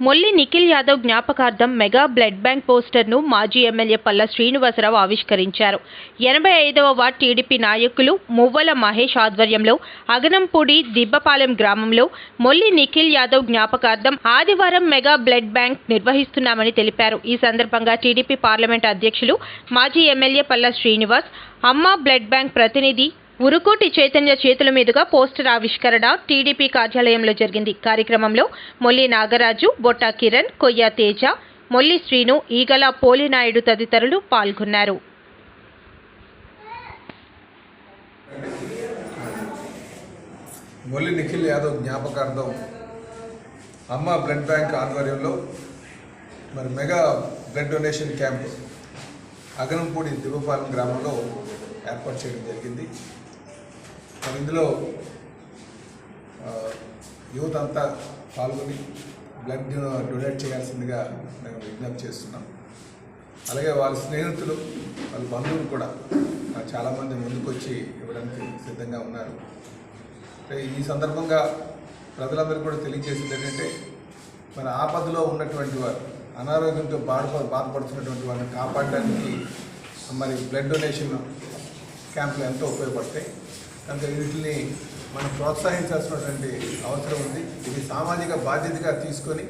మొల్లి నిఖిల్ యాదవ్ జ్ఞాపకార్థం mega blood bank పోస్టర్ను మాజీ ఎమ్మెల్యే పల్ల శ్రీనివాసరావు ఆవిష్కరించారు. ఎనభై ఐదవ వార్డ్ టీడీపీ నాయకులు మువ్వల మహేష్ ఆధ్వర్యంలో అగనంపూడి దిబ్బపాలెం గ్రామంలో మొల్లి నిఖిల్ యాదవ్ జ్ఞాపకార్థం ఆదివారం మెగా బ్లడ్ బ్యాంక్ నిర్వహిస్తున్నామని తెలిపారు. ఈ సందర్భంగా టీడీపీ పార్లమెంట్ అధ్యక్షులు మాజీ ఎమ్మెల్యే పల్ల శ్రీనివాస్ అమ్మ బ్లడ్ బ్యాంక్ ప్రతినిధి ఉరుకోటి చైతన్య చేతుల మీదుగా పోస్టర్ ఆవిష్కరణ టీడీపీ కార్యాలయంలో జరిగింది. కార్యక్రమంలో మొల్లి నాగరాజు బొట్టా కిరణ్ కొయ్య తేజ మొల్లి శ్రీను ఈగల పోలినాయుడు తదితరులు పాల్గొన్నారు. మొల్లి నిఖిల్ యాదవ్ జ్ఞాపకార్థం అమ్మ బ్లడ్ బ్యాంక్ ఆధ్వర్యంలో మరి mega blood donation camp Aganampudi Divvapalem గ్రామంలో ఏర్పాటు చేయడం జరిగింది. మరి ఇందులో యూత్ యువత అంతా పాల్గొని బ్లడ్ డొనేట్ చేయాల్సిందిగా మేము విజ్ఞప్తి చేస్తున్నాం. అలాగే వాళ్ళ స్నేహితులు వాళ్ళ బంధువులు కూడా చాలామంది ముందుకొచ్చి ఇవ్వడానికి సిద్ధంగా ఉన్నారు. అంటే ఈ సందర్భంగా ప్రజలందరూ కూడా తెలియజేసింది ఏంటంటే మన ఆపదలో ఉన్నటువంటి వారు అనారోగ్యంతో బాధ బాధపడుతున్నటువంటి వారిని కాపాడడానికి మరి బ్లడ్ డొనేషన్ క్యాంపులు ఎంతో ఉపయోగపడతాయి. కనుక వీటిని మనం ప్రోత్సహించాల్సినటువంటి అవసరం ఉంది. ఇది సామాజిక బాధ్యతగా తీసుకొని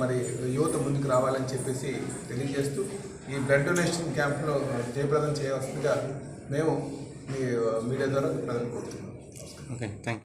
మరి యువత ముందుకు రావాలని చెప్పేసి తెలియజేస్తూ ఈ బ్లడ్ డొనేషన్ క్యాంప్లో జయప్రదం చేయవలసిందిగా మేము మీ మీడియా ద్వారా ప్రజలు కోరుతున్నాం. Okay thank